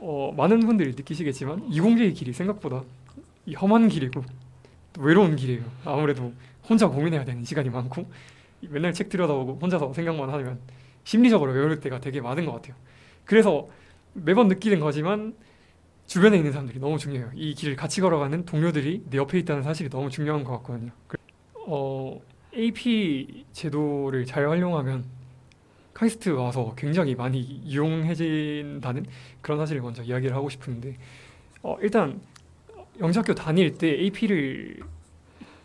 어, 많은 분들이 느끼시겠지만 이공계의 길이 생각보다 이 험한 길이고 또 외로운 길이에요. 아무래도 혼자 고민해야 되는 시간이 많고 맨날 책 들여다보고 혼자서 생각만 하면 심리적으로 외로울 때가 되게 많은 것 같아요. 그래서 매번 느끼는 거지만 주변에 있는 사람들이 너무 중요해요. 이 길을 같이 걸어가는 동료들이 내 옆에 있다는 사실이 너무 중요한 것 같거든요. 그- 어, AP 제도를 잘 활용하면 카이스트 와서 굉장히 많이 이용해진다는 그런 사실을 먼저 이야기를 하고 싶은데 어, 일단 영재학교 다닐 때 AP를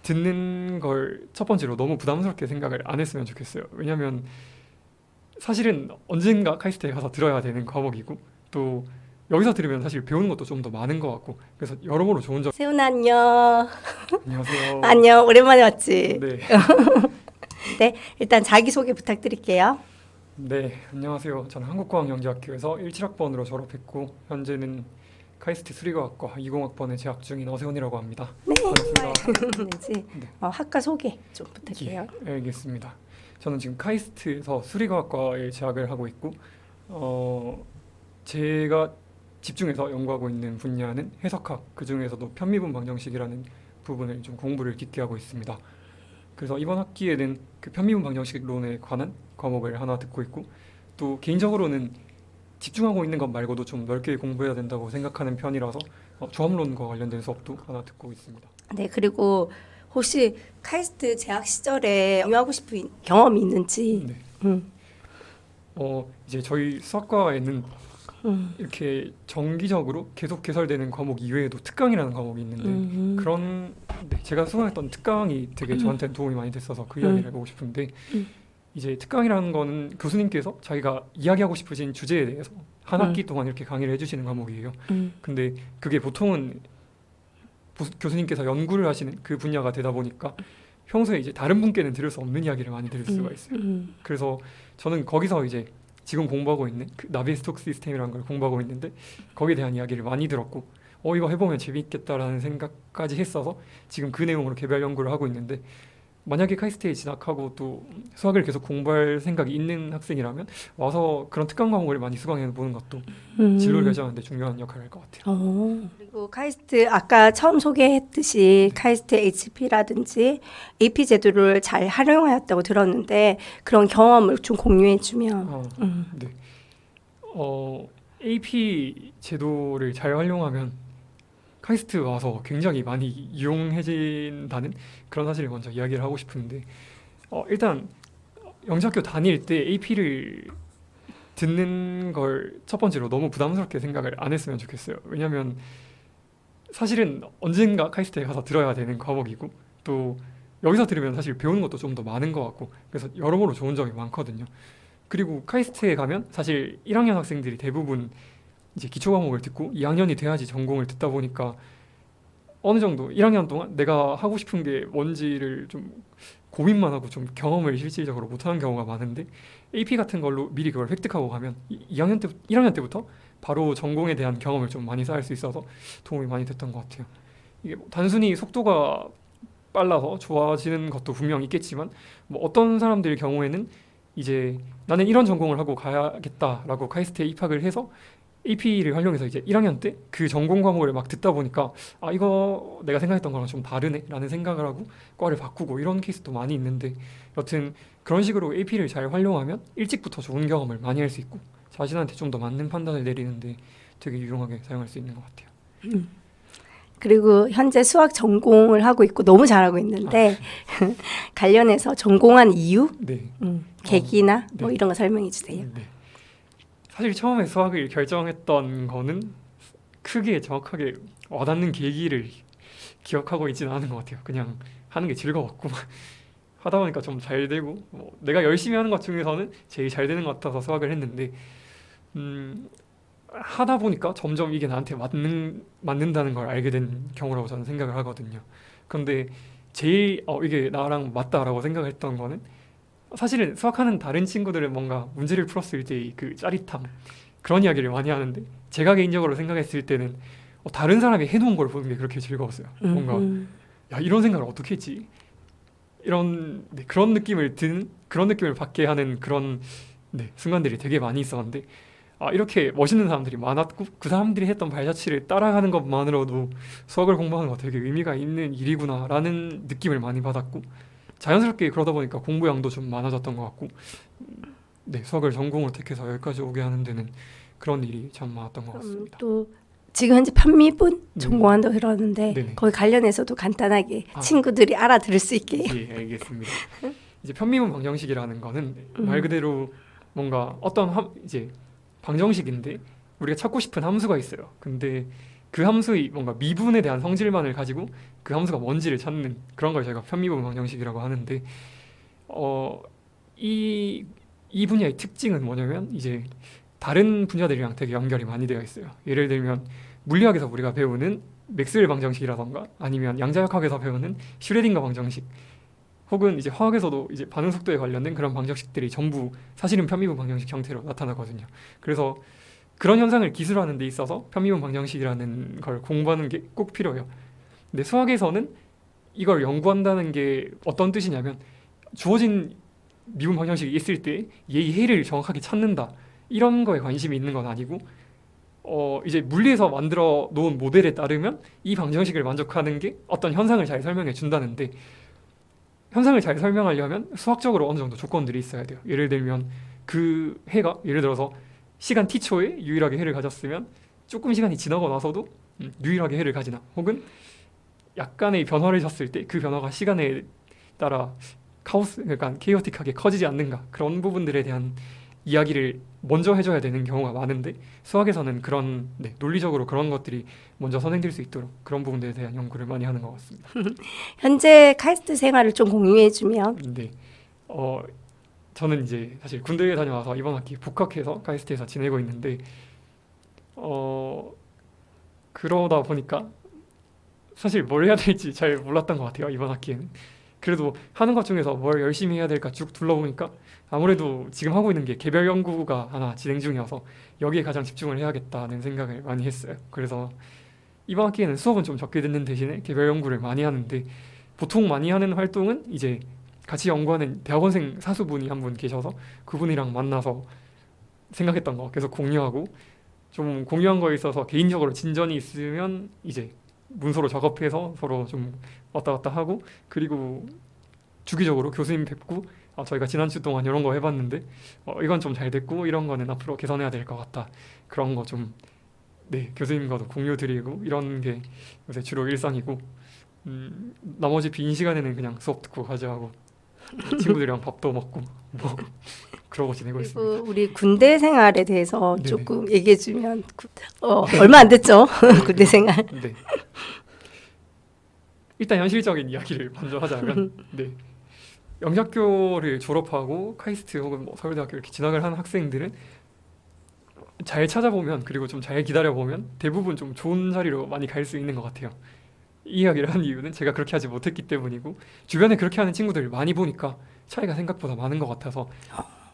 듣는 걸 첫 번째로 너무 부담스럽게 생각을 안 했으면 좋겠어요. 왜냐하면 사실은 언젠가 카이스트에 가서 들어야 되는 과목이고 또 여기서 들으면 사실 배우는 것도 좀 더 많은 것 같고 그래서 여러모로 좋은 점 세훈아 안녕. 안녕하세요. 안녕. 오랜만에 왔지. 네, 네. 일단 자기 소개 부탁드릴게요. 네 안녕하세요. 저는 한국과학영재학교에서 17학번으로 졸업했고 현재는 카이스트 수리과학과 20학번에 재학 중인 어세훈이라고 합니다. 네. 반갑습니다. 네. 네. 어, 학과 소개 좀 부탁해요. 예, 알겠습니다. 저는 지금 카이스트에서 수리과학과에 재학을 하고 있고 어, 제가 집중해서 연구하고 있는 분야는 해석학 그 중에서도 편미분 방정식이라는 부분을 좀 공부를 깊게 하고 있습니다. 그래서 이번 학기에는 그 편미분 방정식론에 관한 과목을 하나 듣고 있고 또 개인적으로는 집중하고 있는 것 말고도 좀 넓게 공부해야 된다고 생각하는 편이라서 어, 조합론과 관련된 수업도 하나 듣고 있습니다. 네. 그리고 혹시 카이스트 재학 시절에 공유하고 싶은 경험이 있는지. 네. 음. 어 이제 저희 수학과에는 음. 이렇게 정기적으로 계속 개설되는 과목 이외에도 특강이라는 과목이 있는데 음. 그런 네, 제가 수강했던 특강이 되게 저한테 도움이 많이 됐어서 그 이야기를 음. 해보고 싶은데 음. 이제 특강이라는 거는 교수님께서 자기가 이야기하고 싶으신 주제에 대해서 한 음. 학기 동안 이렇게 강의를 해주시는 과목이에요. 음. 근데 그게 보통은 보- 교수님께서 연구를 하시는 그 분야가 되다 보니까 평소에 이제 다른 분께는 들을 수 없는 이야기를 많이 들을 수가 있어요. 음. 그래서 저는 거기서 이제 지금 공부하고 있는 그 나비스톡 시스템이라는 걸 공부하고 있는데 거기에 대한 이야기를 많이 들었고 어 이거 해보면 재밌겠다라는 생각까지 했어서 지금 그 내용으로 개별 연구를 하고 있는데 만약에 카이스트에 진학하고 또 수학을 계속 공부할 생각이 있는 학생이라면 와서 그런 특강 과목을 많이 수강해 보는 것도 음. 진로를 결정하는데 중요한 역할을 할 것 같아요. 어. 그리고 카이스트 아까 처음 소개했듯이 카이스트 HP라든지 AP 제도를 잘 활용하였다고 들었는데 그런 경험을 좀 공유해 주면 어, 음. 네. 어, AP 제도를 잘 활용하면 카이스트 와서 굉장히 많이 이용해진다는 그런 사실을 먼저 이야기를 하고 싶은데 어, 일단 영재학교 다닐 때 AP를 듣는 걸 첫 번째로 너무 부담스럽게 생각을 안 했으면 좋겠어요. 왜냐하면 사실은 언젠가 카이스트에 가서 들어야 되는 과목이고 또 여기서 들으면 사실 배우는 것도 좀 더 많은 것 같고 그래서 여러모로 좋은 점이 많거든요. 그리고 카이스트에 가면 사실 1학년 학생들이 대부분 이제 기초 과목을 듣고 2학년이 돼야지 전공을 듣다 보니까 어느 정도 1학년 동안 내가 하고 싶은 게 뭔지를 좀 고민만 하고 좀 경험을 실질적으로 못하는 경우가 많은데 AP 같은 걸로 미리 그걸 획득하고 가면 2학년 때 1학년 때부터 바로 전공에 대한 경험을 좀 많이 쌓을 수 있어서 도움이 많이 됐던 것 같아요. 이게 뭐 단순히 속도가 빨라서 좋아지는 것도 분명 있겠지만 뭐 어떤 사람들 경우에는 이제 나는 이런 전공을 하고 가야겠다라고 카이스트에 입학을 해서 AP를 활용해서 이제 1학년 때 그 전공 과목을 막 듣다 보니까 아 이거 내가 생각했던 거랑 좀 다르네라는 생각을 하고 과를 바꾸고 이런 케이스도 많이 있는데 여튼 그런 식으로 AP를 잘 활용하면 일찍부터 좋은 경험을 많이 할 수 있고 자신한테 좀 더 맞는 판단을 내리는데 되게 유용하게 사용할 수 있는 것 같아요. 그리고 현재 수학 전공을 하고 있고 너무 잘하고 있는데 관련해서 전공한 이유, 네. 음, 계기나 뭐 네. 이런 거 설명해 주세요. 네. 사실 처음에 수학을 결정했던 거는 크게 정확하게 와닿는 계기를 기억하고 있지는 않은 것 같아요. 그냥 하는 게 즐거웠고 하다 보니까 좀 잘 되고 뭐 내가 열심히 하는 것 중에서는 제일 잘 되는 것 같아서 수학을 했는데 음, 하다 보니까 점점 이게 나한테 맞는 맞는다는 걸 알게 된 경우라고 저는 생각을 하거든요. 그런데 제일 어, 이게 나랑 맞다라고 생각했던 거는 사실은 수학하는 다른 친구들은 뭔가 문제를 풀었을 때의 그 짜릿함 그런 이야기를 많이 하는데 제가 개인적으로 생각했을 때는 어, 다른 사람이 해놓은 걸 보는 게 그렇게 즐거웠어요. 음, 뭔가 음. 야 이런 생각을 어떻게 했지? 이런 네, 그런 느낌을 든 그런 느낌을 받게 하는 그런 네, 순간들이 되게 많이 있었는데 아 이렇게 멋있는 사람들이 많았고 그 사람들이 했던 발자취를 따라가는 것만으로도 수학을 공부하는 거 되게 의미가 있는 일이구나라는 느낌을 많이 받았고 자연스럽게 그러다 보니까 공부량도 좀 많아졌던 것 같고 음, 네 수학을 전공으로 택해서 여기까지 오게 하는 데는 그런 일이 참 많았던 것 음, 같습니다. 또 지금 현재 편미분 네. 전공한다고 들었는데 네네. 거기 관련해서도 간단하게 아. 친구들이 알아들을 수 있게 예, 알겠습니다. 이제 편미분 방정식이라는 거는 음. 말 그대로 뭔가 어떤 함, 이제 방정식인데 우리가 찾고 싶은 함수가 있어요. 근데 그 함수의 뭔가 미분에 대한 성질만을 가지고 그 함수가 뭔지를 찾는 그런 걸 저희가 편미분 방정식이라고 하는데 어, 이, 이 분야의 특징은 뭐냐면 이제 다른 분야들이랑 되게 연결이 많이 되어 있어요. 예를 들면 물리학에서 우리가 배우는 맥스웰 방정식이라던가 아니면 양자역학에서 배우는 슈레딩거 방정식 혹은 이제 화학에서도 이제 반응 속도에 관련된 그런 방정식들이 전부 사실은 편미분 방정식 형태로 나타나거든요. 그래서 그런 현상을 기술하는 데 있어서 편미분 방정식이라는 걸 공부하는 게 꼭 필요해요. 근데 수학에서는 이걸 연구한다는 게 어떤 뜻이냐면 주어진 미분 방정식이 있을 때 얘의 해를 정확하게 찾는다 이런 거에 관심이 있는 건 아니고 어 이제 물리에서 만들어 놓은 모델에 따르면 이 방정식을 만족하는 게 어떤 현상을 잘 설명해 준다는데 현상을 잘 설명하려면 수학적으로 어느 정도 조건들이 있어야 돼요. 예를 들면 그 해가 예를 들어서 시간 t초에 유일하게 해를 가졌으면 조금 시간이 지나고 나서도 음, 유일하게 해를 가지나? 혹은 약간의 변화를 줬을 때 그 변화가 시간에 따라 카오스 그러니까 케이오틱하게 커지지 않는가? 그런 부분들에 대한 이야기를 먼저 해줘야 되는 경우가 많은데 수학에서는 그런 네, 논리적으로 그런 것들이 먼저 선행될 수 있도록 그런 부분들에 대한 연구를 많이 하는 것 같습니다. 현재 카이스트 생활을 좀 공유해주면. 근데 어 저는 이제 사실 군대에 다녀와서 이번 학기 복학해서 카이스트에서 지내고 있는데 어 그러다 보니까 사실 뭘 해야 될지 잘 몰랐던 것 같아요 이번 학기에는. 그래도 하는 것 중에서 뭘 열심히 해야 될까 쭉 둘러보니까 아무래도 지금 하고 있는 게 개별 연구가 하나 진행 중이어서 여기에 가장 집중을 해야겠다는 생각을 많이 했어요. 그래서 이번 학기에는 수업은 좀 적게 듣는 대신에 개별 연구를 많이 하는데 보통 많이 하는 활동은 이제 같이 연구하는 대학원생 사수분이 한 분 계셔서 그분이랑 만나서 생각했던 거 계속 공유하고 좀 공유한 거에 있어서 개인적으로 진전이 있으면 이제 문서로 작업해서 서로 좀 왔다 갔다 하고 그리고 주기적으로 교수님 뵙고 아, 저희가 지난 주 동안 이런 거 해봤는데 어, 이건 좀 잘 됐고 이런 거는 앞으로 개선해야 될 것 같다. 그런 거 좀 네, 교수님과도 공유 드리고 이런 게 요새 주로 일상이고 음, 나머지 빈 시간에는 그냥 수업 듣고 가져가고 친구들이랑 밥도 먹고 뭐 그러고 지내고 있습니다. 그리고 우리 군대 생활에 대해서 네네. 조금 얘기해 주면 구- 어, 얼마 안 됐죠 군대 생활. 네. 일단 현실적인 이야기를 먼저 하자면 네. 영작교를 졸업하고 카이스트 혹은 뭐 서울대학교 이렇게 진학을 하는 학생들은 잘 찾아보면 그리고 좀 잘 기다려보면 대부분 좀 좋은 자리로 많이 갈 수 있는 것 같아요. 이 이야기를 하는 이유는 제가 그렇게 하지 못했기 때문이고 주변에 그렇게 하는 친구들을 많이 보니까 차이가 생각보다 많은 것 같아서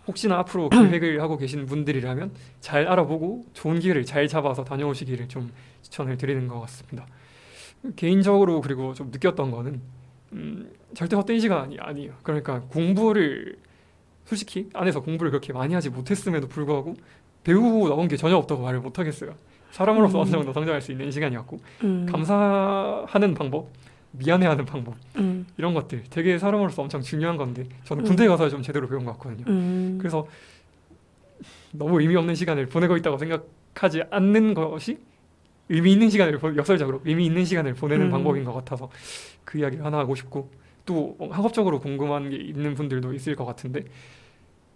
혹시나 앞으로 계획을 하고 계신 분들이라면 잘 알아보고 좋은 기회를 잘 잡아서 다녀오시기를 좀 추천을 드리는 것 같습니다. 개인적으로 그리고 좀 느꼈던 거는 음, 절대 헛된 시간이 아니에요. 그러니까 공부를 솔직히 안에서 공부를 그렇게 많이 하지 못했음에도 불구하고 배우고 나온 게 전혀 없다고 말을 못 하겠어요. 사람으로서 음. 어느 정도 성장할 수 있는 시간이었고 음, 감사하는 방법, 미안해하는 방법 음, 이런 것들 되게 사람으로서 엄청 중요한 건데 저는 음. 군대 가서 좀 제대로 배운 것 같거든요. 음. 그래서 너무 의미 없는 시간을 보내고 있다고 생각하지 않는 것이 의미 있는 시간을 보- 역설적으로 의미 있는 시간을 보내는 음. 방법인 것 같아서 그 이야기를 하나 하고 싶고 또 학업적으로 궁금한 게 있는 분들도 있을 것 같은데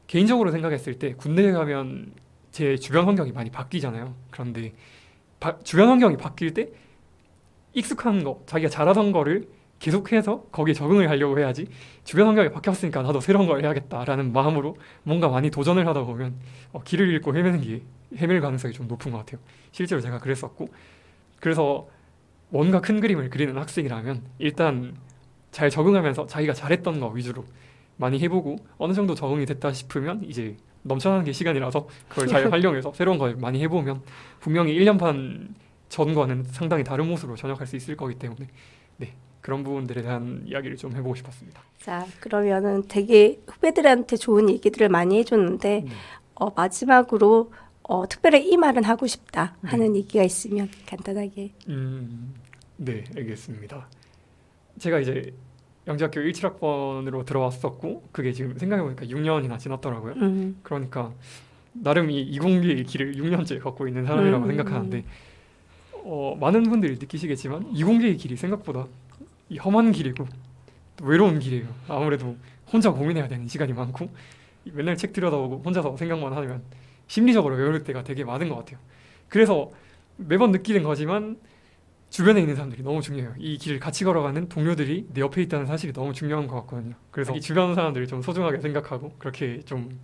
개인적으로 생각했을 때 군대에 가면 제 주변 환경이 많이 바뀌잖아요. 그런데 바- 주변 환경이 바뀔 때 익숙한 거, 자기가 잘하던 거를 계속해서 거기에 적응을 하려고 해야지 주변 환경이 바뀌었으니까 나도 새로운 걸 해야겠다라는 마음으로 뭔가 많이 도전을 하다 보면 어, 길을 잃고 헤매는 게 헤맬 가능성이 좀 높은 것 같아요. 실제로 제가 그랬었고 그래서 뭔가 큰 그림을 그리는 학생이라면 일단 잘 적응하면서 자기가 잘했던 거 위주로 많이 해보고 어느 정도 적응이 됐다 싶으면 이제 넘쳐나는 게 시간이라서 그걸 잘 활용해서 새로운 걸 많이 해보면 분명히 1년 반 전과는 상당히 다른 모습으로 전역할 수 있을 거기 때문에 네 그런 부분들에 대한 이야기를 좀 해보고 싶었습니다. 자 그러면은 되게 후배들한테 좋은 얘기들을 많이 해줬는데 네. 어, 마지막으로 어, 특별히 이 말은 하고 싶다 하는 얘기가 있으면 간단하게. 음, 네, 알겠습니다. 제가 이제 영재학교 17학번으로 들어왔었고 그게 지금 생각해보니까 6년이나 지났더라고요. 음, 그러니까 나름 이 이공계의 길을 6년째 걷고 있는 사람이라고 음. 생각하는데 어, 많은 분들이 느끼시겠지만 이공계의 길이 생각보다 이 험한 길이고 또 외로운 길이에요. 아무래도 혼자 고민해야 되는 시간이 많고 이 맨날 책 들여다보고 혼자서 생각만 하면 심리적으로 외로울 때가 되게 많은 것 같아요. 그래서 매번 느끼는 거지만 주변에 있는 사람들이 너무 중요해요. 이 길을 같이 걸어가는 동료들이 내 옆에 있다는 사실이 너무 중요한 것 같거든요. 그래서 이 주변 사람들을 좀 소중하게 생각하고 그렇게 좀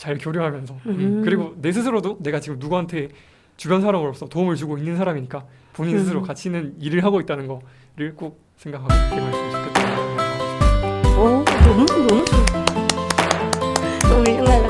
잘 교류하면서 음, 음. 그리고 내 스스로도 내가 지금 누구한테 주변 사람으로서 도움을 주고 있는 사람이니까 본인 스스로 음. 가치 있는 일을 하고 있다는 거를 꼭 생각하고 개발했으면 좋겠다. 오, 너무 너무 좋아. 너무 것